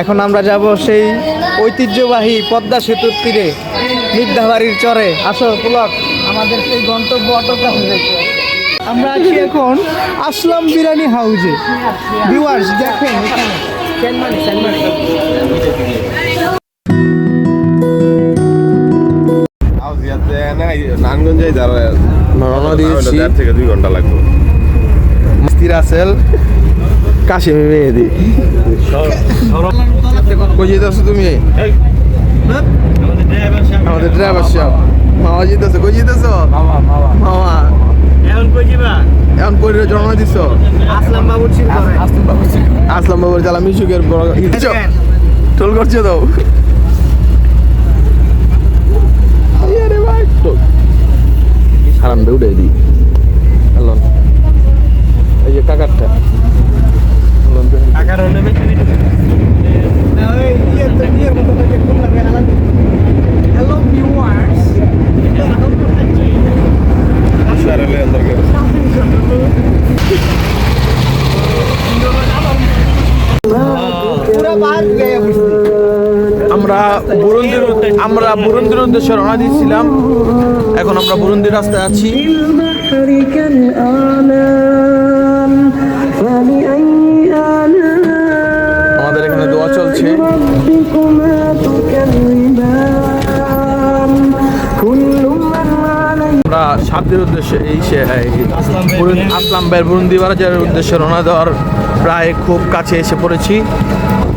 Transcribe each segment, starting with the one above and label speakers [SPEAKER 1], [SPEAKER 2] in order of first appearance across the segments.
[SPEAKER 1] এখন আমরা যাব সেই ঐতিহ্যবাহী পদ্মা সেতুর তীরে মির্ধাবাড়ির চরে। আসো পুলক। আমাদের সেই গন্তব্য অটোগ্রাফ আমরা আছি এখন আসলাম বিরিয়ানি হাউজে। ভিউয়ার্স দেখেন
[SPEAKER 2] দিয়েছি।
[SPEAKER 3] দেড় থেকে দুই ঘণ্টা লাগবে।
[SPEAKER 2] মিস্তির আসেল কাশিম মেহেদি কই যেতেছো তুমি? আমাদের ড্রাইভার সাহেব মামা যেতেছো, কই যেতেছো? মামা। জন্ম
[SPEAKER 1] আসলাম
[SPEAKER 2] আসলাম বাবুর মিশুকের টোল করছে তো? হ্যালো। এই কাকারটা
[SPEAKER 1] টাকার হলে হ্যালো ভিউয়ার্স
[SPEAKER 3] সারালে অন্তর্কে
[SPEAKER 1] পুরা বাদ গয়া বুঝছি
[SPEAKER 2] আমরা বুরুন্দির আমরা বুরুন্দির উদ্দেশ্যে রওনা দিচ্ছিলাম এখন আমরা বুরুন্দির রাস্তায় আছি। আমাদের এখানে দোয়া চলছে। আমরা সাবদের উদ্দেশ্যে এই সে আসলাম ভাইয়ের বুরুন্দি বাজারের উদ্দেশ্যে রওনা দেওয়ার প্রায় খুব কাছে এসে পড়েছি।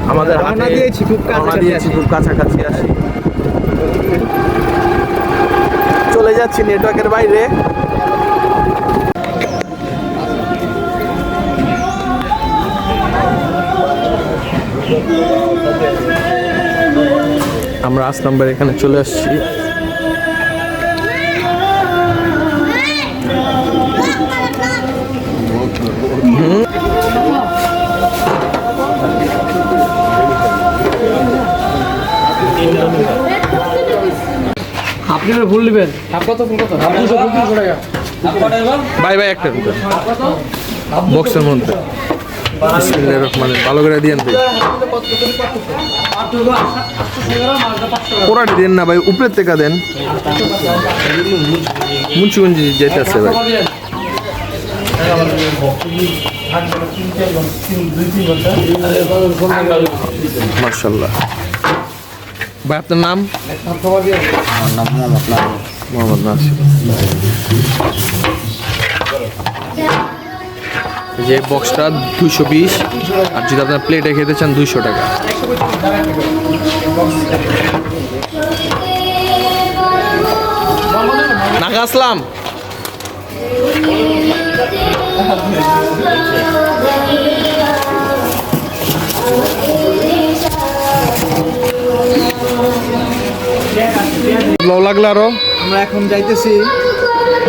[SPEAKER 2] আমাদের
[SPEAKER 1] রওনা
[SPEAKER 2] হাতে-
[SPEAKER 1] দিয়েছি, খুব কাছাকাছি আসি
[SPEAKER 2] খুব কাছাকাছি আছি। চলে যাচ্ছি নেটওয়ার্কের বাইরে। আমরা আসলাম এখানে চলে আসছি।
[SPEAKER 1] আপনি ভুল নেবেন। কত কত? দুশো পঁচিশ টাকা।
[SPEAKER 2] বাই বাই একটা বক্সের মধ্যে। বিসমিল্লাহির রহমানির ভালো করে দিয়েন ভাই। পোড়াটি দেন না ভাই উপরের থেকে দেন। মুন্সিগঞ্জি যেতেছে ভাই। মার্শাল্লাহ ভাই আপনার নাম? মোহাম্মদ নাসির। যে বক্সটা দুশো বিশ আর যদি আপনার প্লেটে খেতে চান দুইশো টাকা। নাকা আসলাম। ভালো লাগল আরও।
[SPEAKER 1] আমরা এখন যাইতেছি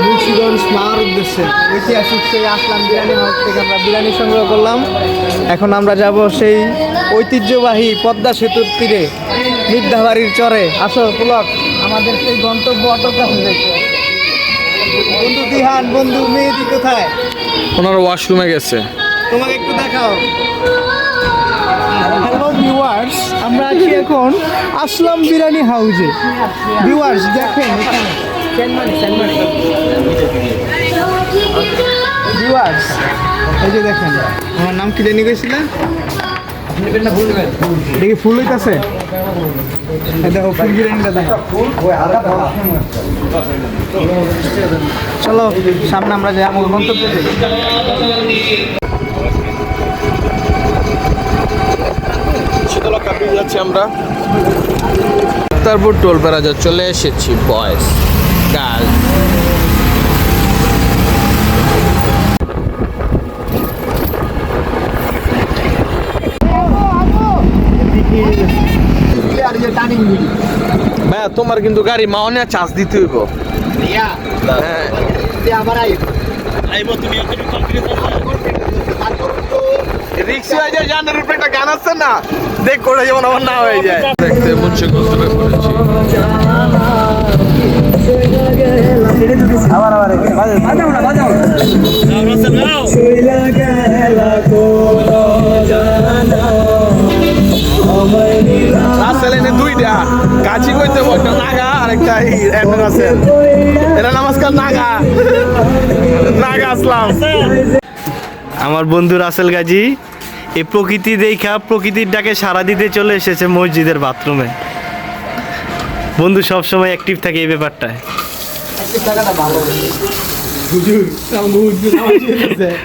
[SPEAKER 1] মুন্সিগঞ্জ মার উদ্দেশ্যে। ঐতিহাসিক সেই আসলাম বিরিয়ানি হাউস থেকে আমরা বিরিয়ানি সংগ্রহ করলাম। এখন আমরা যাব সেই ঐতিহ্যবাহী পদ্মা সেতুর তীরে মির্ধাবাড়ির চরে। আসো পুলক। আমাদের সেই গন্তব্য অটোগ্রাফ বন্ধু দিহান বন্ধু মেহেদি কোথায়?
[SPEAKER 2] ওনার ওয়াশরুমে গেছে।
[SPEAKER 1] তোমাকে একটু দেখাও। হ্যালো ভিউয়ার্স আমরা আছি এখন আসলাম বিরিয়ানি হাউজে ভিউয়ার্স দেখেন ভিউয়ার্স এই যে দেখেন। আমার নাম কি জানি গেছিল দেখি, ফুল হইতাছে? দেখো, ফুল বিরিয়ানিটা দেখো। চলো, সামনে আমরা যাই আমার গন্তব্যে
[SPEAKER 2] যাচ্ছি আমরা? তারপর টোল প্যারাজা চলে এসেছি বয়স গার্ল ভাইয়া তোমার কিন্তু গাড়ি মাওনে চার্জ দিতে হইব। হ্যাঁ। রিক্সি জানের উপরে একটা গান আছে না? দেখ করে যেমন আমার না হয়ে যায়। দেখতে পড়েছি গাছি কইতে হবে, একটা নাগা আর একটা এন্ডার আছে। এটা নমস্কার নাগা। নাগা আসলাম।
[SPEAKER 1] আমার বন্ধু রাসেল গাজী। এই প্রকৃতি দেখা প্রকৃতির ডাকে সারা দিতে চলে এসেছে মসজিদের বাথরুমে। বন্ধু সবসময় অ্যাক্টিভ থাকে এই ব্যাপারটায়।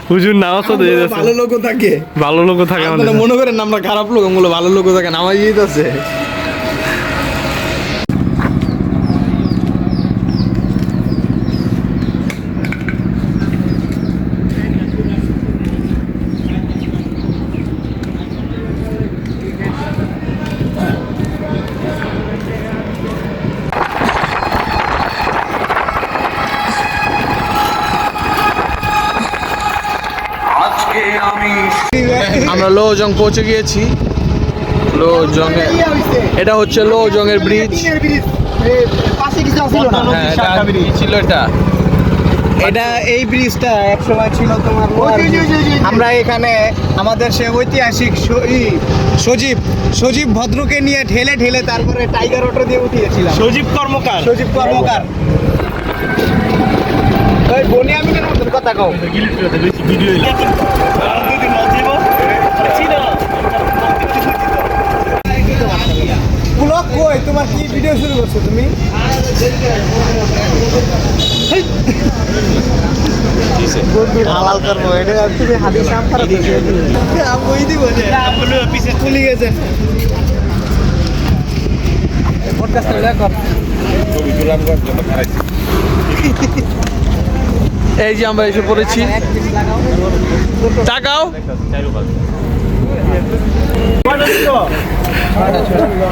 [SPEAKER 1] হুজুর
[SPEAKER 2] ভালো লোক থাকে।
[SPEAKER 1] ভালো লোক থাকে আমাদের
[SPEAKER 2] মনে করেন আমরা খারাপ লোক ভালো লোক থাকে নামাজ যেতেছে আমরা লোজং পৌঁছে গিয়েছি। লোজং এটা হচ্ছে লোজং এর ব্রিজ হ্যাঁ এটা ছিল এটা।
[SPEAKER 1] এটা এই ব্রিজটা এক সময় ছিল তোমার আমরা এখানে আমাদের সে ঐতিহাসিক সজীব সজীব ভদ্রকে নিয়ে ঠেলে ঠেলে তারপরে টাইগার অটো দিয়ে উঠিয়েছিলাম।
[SPEAKER 4] সজীব কর্মকার।
[SPEAKER 1] সজীব কর্মকার। ওই বনিয়ামিনের মতন কথা কও। ব্লগ কই তোমার কি ভিডিও শুরু করছ তুমি? হালাল করব এটা তুমি হাদিস আমফারা ওই দিব পিছে খুলি গেছে।
[SPEAKER 2] এই যে আমরা এসে পড়েছি। টাকাও?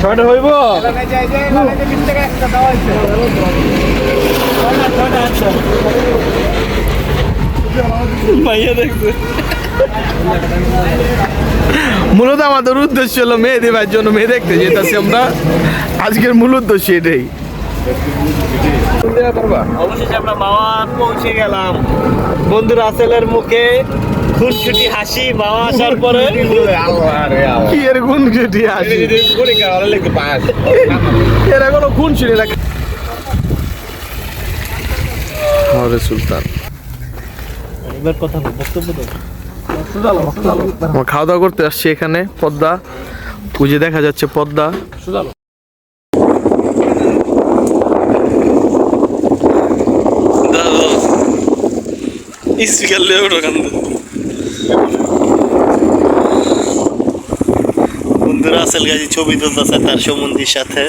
[SPEAKER 4] ছয়টা হইব?
[SPEAKER 2] মূলত আমাদের উদ্দেশ্য হলো মেয়ে দেবার জন্য মেয়ে দেখতে যেতেছি আমরা। আজকের মূল উদ্দেশ্য এটাই।
[SPEAKER 4] অবশেষে আমরা মাওয়া পৌঁছে গেলাম। বন্ধু রাসেলের মুখে খুনসুটি হাসি মাওয়া আসার পরে।
[SPEAKER 2] কি এর গুণ কেটে আসি এরা কোনো খুন ছিল না হরে সুলতান।
[SPEAKER 4] এবার কথা বক্তব্য দাও।
[SPEAKER 2] খাওয়া দাওয়া করতে আসছি এখানে পদ্মা। পুজো দেখা যাচ্ছে পদ্মা।
[SPEAKER 4] স্পিকার লেও ওখান বন্ধু রাসেল গাজী ছবি তুলতেছে তার সমুন্দির সাথে।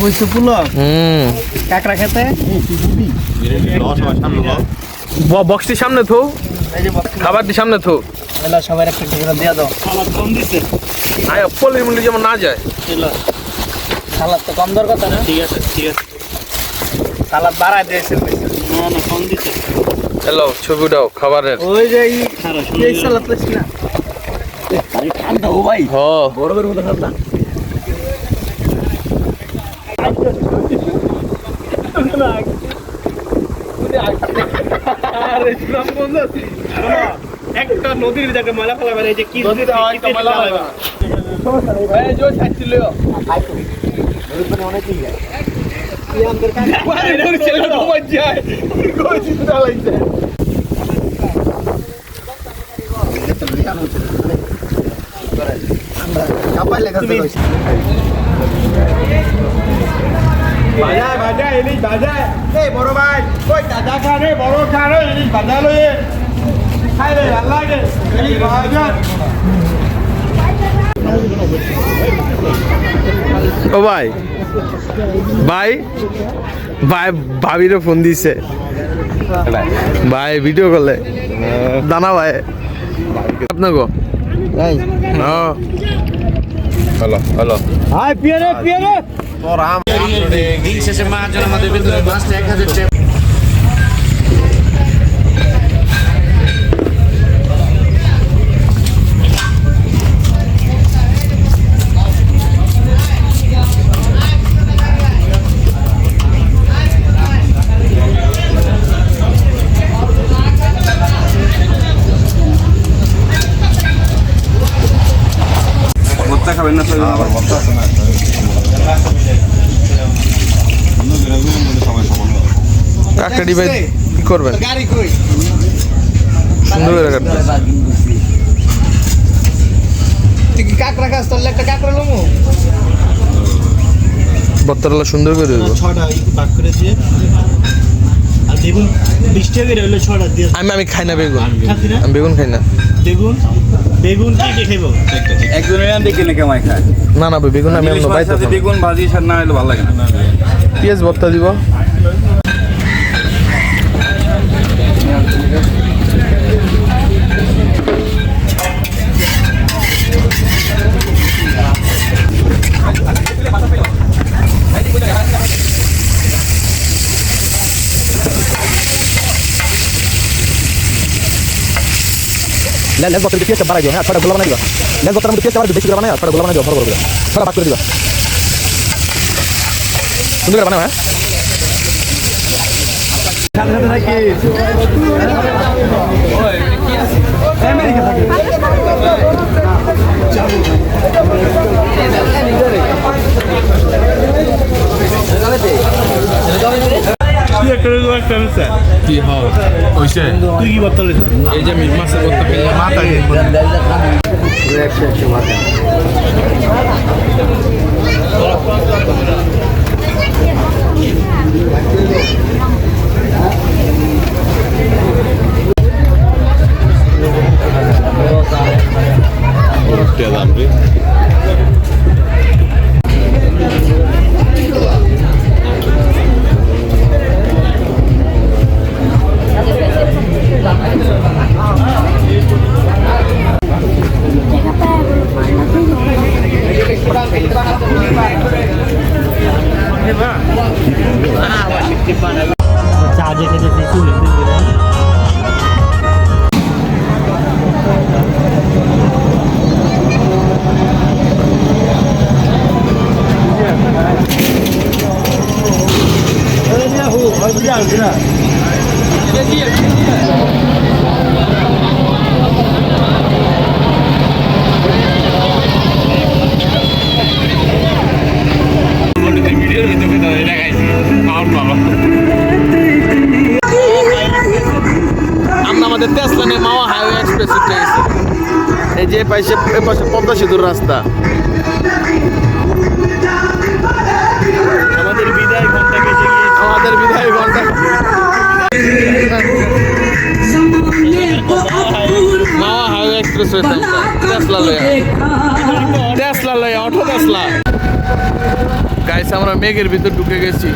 [SPEAKER 4] বইছে পুলো?
[SPEAKER 2] হুম।
[SPEAKER 1] কাকড়া খেতে?
[SPEAKER 2] বক্সটি সামনে থো। খাবারটি সামনে থো।
[SPEAKER 1] সবার একটা দিয়ে দাও।
[SPEAKER 4] আমার কম দিছে
[SPEAKER 2] আয় পল্লির মুন্ডি যেমন না যায়।
[SPEAKER 1] সালাদ তো কম দর কথা না?
[SPEAKER 4] ঠিক আছে ঠিক আছে।
[SPEAKER 1] সালাদ বাড়ায় দিয়েছে
[SPEAKER 4] না না কম দিছে
[SPEAKER 2] হ্যালো ছবি দাও খাবারের।
[SPEAKER 1] ওই যে এই এই সালাদ তো ছিল
[SPEAKER 4] ঠান্ডা ও ভাই।
[SPEAKER 2] হ।
[SPEAKER 4] বরফের মতো ঠান্ডা। একটা নদীর ভিতরে ময়লা ফেলা বেড়ে যে কি নদীতে হয়তো ময়লা হয় না
[SPEAKER 2] এই যে সাইড লিও আরে তোর ছেলে তো বাজ যায় কই চিন্তা লাগছে
[SPEAKER 1] কাপাই লেখা তো
[SPEAKER 4] বাজায় বাজায় ইলিশ বাজায় এই বড় ভাই কই দাদা খানে বড় খানে ইলিশ বাজায় লয়ে খাই রে আল্লাহ রে ইলিশ বাজায়
[SPEAKER 2] ও ভাই। ভাই ভাই ভাবিরে ফোন দিছে। ভাই ভিডিও কলে দানা ভাই। আপনাকে গো
[SPEAKER 3] হ্যালো হ্যালো
[SPEAKER 4] হাই পিয়ারে পিয়ারে।
[SPEAKER 5] দিন শেষে আমাদের ভিতরে মাছটা এক হাজার টাকা
[SPEAKER 2] কাকড়ি ভাই কি করবেন সুন্দর করে কাটবেন
[SPEAKER 1] কাকড়া খাস? তোর একটা কাকড়া লমু?
[SPEAKER 2] বত্তরলা সুন্দর করে দেবো
[SPEAKER 4] ছটা ভাগ করে দিয়ে। আর বেগুন বিশ টাকা করে হলো ছটা দিয়ে।
[SPEAKER 2] আমি আমি খাই না বেগুন। আমি বেগুন খাই না।
[SPEAKER 4] বেগুন বেগুন কি কে খাইব?
[SPEAKER 3] একজনের খায়।
[SPEAKER 2] না না বেগুন আমি বাইতে
[SPEAKER 3] বেগুন ভাজি সার না হলে ভালো লাগে না।
[SPEAKER 2] পেঁয়াজ ভর্তা দিব। লেজ বক্সের পেঁয়াজটা বাড়াই দিও হ্যাঁ ছটা গোলা বানাই দিবা লেজ বক্সের মধ্যে পেঁয়াজটা বেশি করে বানাই ছটা গোলা বানাই দিও বড় বড় করে ছটা ভাগ করে দিবা। সুন্দর করে বানাও হ্যাঁ
[SPEAKER 3] কি হয়? ওইসে
[SPEAKER 4] তুই কি বলতে
[SPEAKER 3] এই যে মাছের করতে খেলে
[SPEAKER 4] মাথা চা
[SPEAKER 2] আমাদের তেসলা নিয়ে মাওয়া হাইওয়ে এক্সপ্রেস এই যে পাশে এ পাশে পদ্মা সেতুর রাস্তা। এক্সপ্রেস আমরা মেঘের ভিতর ঢুকে গেছি।